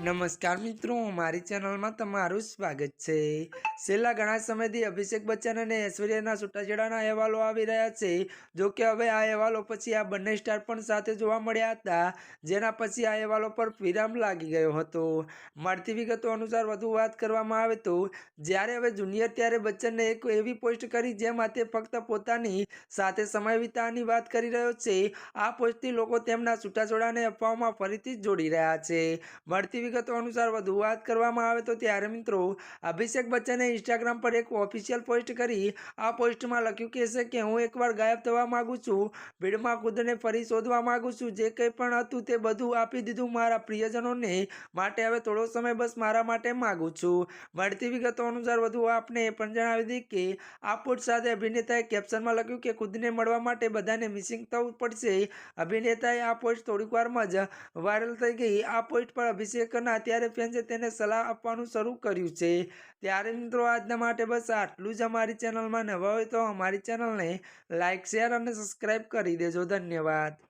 નમસ્કાર મિત્રો, મારી ચેનલમાં તમારું સ્વાગત છે. છેલ્લા ઘણા સમયથી અભિષેક બચ્ચન અને ઐશ્વર્યાના છૂટાછેડાના અહેવાલો આવી રહ્યા છે. જો કે હવે આ અહેવાલો પછી આ બંને સ્ટાર પણ સાથે જોવા મળ્યા હતા, જેના પછી આ અહેવાલો પર વિરામ લાગી ગયો હતો. મળતી વિગતો અનુસાર વધુ વાત કરવામાં આવે તો, જ્યારે હવે જુનિયર ત્યારે બચ્ચનને એક એવી પોસ્ટ કરી જેમાં તે ફક્ત પોતાની સાથે સમય વિતાવવાની વાત કરી રહ્યો છે. આ પોસ્ટથી લોકો તેમના છૂટાછેડાને અફવાઓમાં ફરીથી જોડી રહ્યા છે. મળતી વિગતો અનુસાર વધુ વાત કરવામાં આવે તો ત્યારે મિત્રો અભિષેક બચ્ચને ઇન્સ્ટાગ્રામ પર એક ઓફિશિયલ પોસ્ટ કરી આ પોસ્ટમાં લખ્યું કે છે કે હું એકવાર ગાયબ થવા માગું છું, ભીડમાં ખુદને ફરી શોધવા માગું છું, જે કંઈ પણ હતું તે બધું આપી દીધું મારા પ્રિયજનોને માટે હવે થોડો સમય બસ મારા માટે માગું છું. મળતી વિગતો અનુસાર વધુ આપને એ પણ જણાવી દીધી કે આ પોસ્ટ સાથે અભિનેતાએ કેપ્શનમાં લખ્યું કે ખુદને મળવા માટે બધાને મિસિંગ થવું પડશે. અભિનેતાએ આ પોસ્ટ થોડીક વારમાં જ વાયરલ થઈ ગઈ. આ પોસ્ટ પર અભિષેકના અત્યારે ફેન્સે તેને સલાહ આપવાનું શરૂ કર્યું છે. ત્યારે મિત્રો આજના માટે બસ આટલું જ અમારી ચેનલમાં નવા હોય તો અમારી ચેનલને લાઇક શેર અને સબસ્ક્રાઈબ કરી દેજો. ધન્યવાદ.